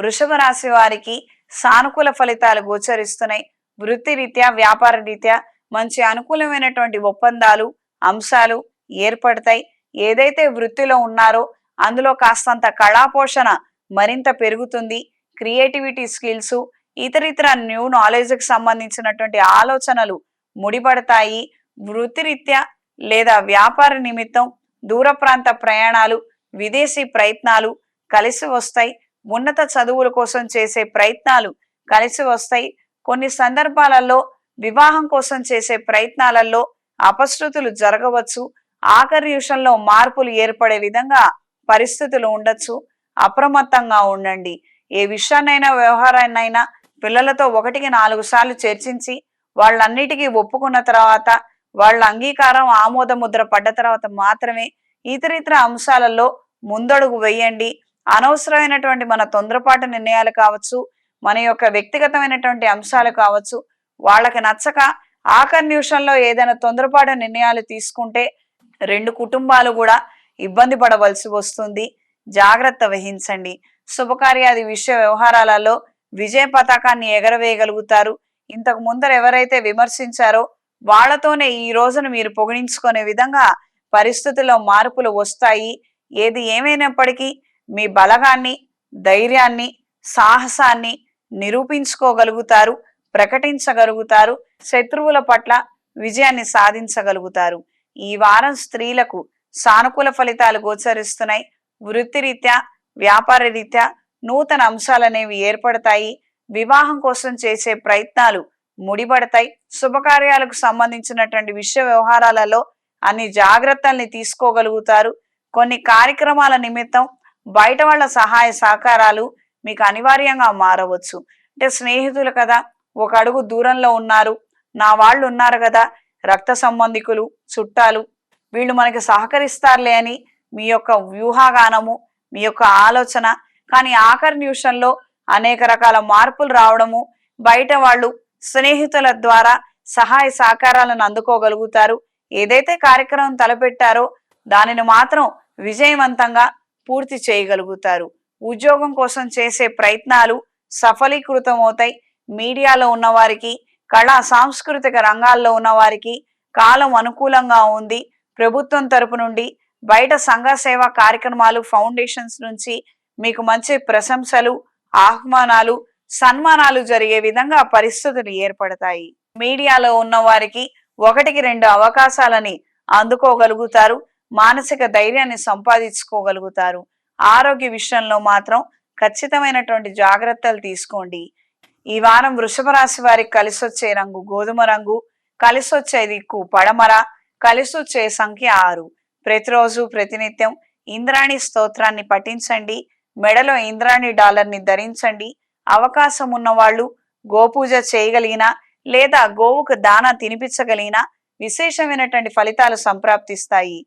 వృషభ రాశి వారికి సానుకూల ఫలితాలు గోచరిస్తున్నాయి. వృత్తి రీత్యా వ్యాపార రీత్యా మంచి అనుకూలమైనటువంటి ఒప్పందాలు అంశాలు ఏర్పడతాయి. ఏదైతే వృత్తిలో ఉన్నారో అందులో కాస్తంత కళాపోషణ మరింత పెరుగుతుంది. క్రియేటివిటీ స్కిల్స్ ఇతరితర న్యూ నాలెడ్జ్కి సంబంధించినటువంటి ఆలోచనలు ముడిపడతాయి. వృత్తిరీత్యా లేదా వ్యాపార నిమిత్తం దూర ప్రాంత ప్రయాణాలు విదేశీ ప్రయత్నాలు కలిసి వస్తాయి. ఉన్నత చదువుల కోసం చేసే ప్రయత్నాలు కలిసి వస్తాయి. కొన్ని సందర్భాలలో వివాహం కోసం చేసే ప్రయత్నాలలో అపశృతులు జరగవచ్చు. ఆకర్యూషంలో మార్పులు ఏర్పడే విధంగా పరిస్థితులు ఉండొచ్చు. అప్రమత్తంగా ఉండండి. ఏ విషయాన్నైనా వ్యవహారాన్నైనా పిల్లలతో ఒకటికి నాలుగు సార్లు చర్చించి వాళ్ళన్నిటికీ ఒప్పుకున్న తర్వాత వాళ్ళ అంగీకారం ఆమోద ముద్ర పడ్డ తర్వాత మాత్రమే ఇతరితర అంశాలలో ముందడుగు వేయండి. అనవసరమైనటువంటి మన తొందరపాటు నిర్ణయాలు కావచ్చు మన యొక్క వ్యక్తిగతమైనటువంటి అంశాలు కావచ్చు వాళ్ళకి నచ్చక ఆఖరి నిమిషంలో ఏదైనా తొందరపాటు నిర్ణయాలు తీసుకుంటే రెండు కుటుంబాలు కూడా ఇబ్బంది పడవలసి వస్తుంది. జాగ్రత్త వహించండి. శుభకార్యాది విషయ వ్యవహారాలలో విజయ పతాకాన్ని ఎగరవేయగలుగుతారు. ఇంతకు ముందర ఎవరైతే విమర్శించారో వాళ్ళతోనే ఈ రోజును మీరు పొగిడించుకునే విధంగా పరిస్థితుల్లో మార్పులు వస్తాయి. ఏది ఏమైనప్పటికీ మీ బలగాన్ని ధైర్యాన్ని సాహసాన్ని నిరూపించుకోగలుగుతారు ప్రకటించగలుగుతారు శత్రువుల పట్ల విజయాన్ని సాధించగలుగుతారు. ఈ వారం స్త్రీలకు సానుకూల ఫలితాలు గోచరిస్తున్నాయి. వృత్తిరీత్యా వ్యాపార రీత్యా నూతన అంశాలు అనేవి ఏర్పడతాయి. వివాహం కోసం చేసే ప్రయత్నాలు ముడిపడతాయి. శుభకార్యాలకు సంబంధించినటువంటి విషయ వ్యవహారాలలో అన్ని జాగ్రత్తల్ని తీసుకోగలుగుతారు. కొన్ని కార్యక్రమాల నిమిత్తం బయట వాళ్ళ సహాయ సహకారాలు మీకు అనివార్యంగా మారవచ్చు. అంటే స్నేహితులు కదా ఒక అడుగు దూరంలో ఉన్నారు. నా వాళ్ళు ఉన్నారు కదా రక్త సంబంధికులు చుట్టాలు వీళ్ళు మనకి సహకరిస్తారులే అని మీ యొక్క వ్యూహాగానము మీ యొక్క ఆలోచన. కానీ ఆఖరి నిమిషంలో అనేక రకాల మార్పులు రావడము బయట వాళ్ళు స్నేహితుల ద్వారా సహాయ సహకారాలను అందుకోగలుగుతారు. ఏదైతే కార్యక్రమం తలపెట్టారో దానిని మాత్రం విజయవంతంగా పూర్తి చేయగలుగుతారు. ఉద్యోగం కోసం చేసే ప్రయత్నాలు సఫలీకృతం అవుతాయి మీడియాలో ఉన్నవారికి కళా సాంస్కృతిక రంగాల్లో ఉన్నవారికి కాలం అనుకూలంగా ఉంది. ప్రభుత్వం తరపు నుండి బయట సంఘ సేవా కార్యక్రమాలు ఫౌండేషన్స్ నుంచి మీకు మంచి ప్రశంసలు ఆహ్వానాలు సన్మానాలు జరిగే విధంగా పరిస్థితులు ఏర్పడతాయి. మీడియాలో ఉన్న వారికి ఒకటికి రెండు అవకాశాలని అందుకోగలుగుతారు. మానసిక ధైర్యాన్ని సంపాదించుకోగలుగుతారు. ఆరోగ్య విషయంలో మాత్రం ఖచ్చితమైనటువంటి జాగ్రత్తలు తీసుకోండి. ఈ వారం వృషభ రాశి వారికి కలిసి వచ్చే రంగు గోధుమ రంగు కలిసి వచ్చే దిక్కు పడమర కలిసి వచ్చే సంఖ్య ఆరు. ప్రతిరోజు ప్రతినిత్యం ఇంద్రాణి స్తోత్రాన్ని పఠించండి. మెడలో ఇంద్రాణి డాలర్ని ధరించండి. అవకాశం ఉన్నవాళ్ళు గోపూజ చేయగలిగిన లేదా గోవుకు దాన తినిపించగలిగిన విశేషమైనటువంటి ఫలితాలు సంప్రాప్తిస్తాయి.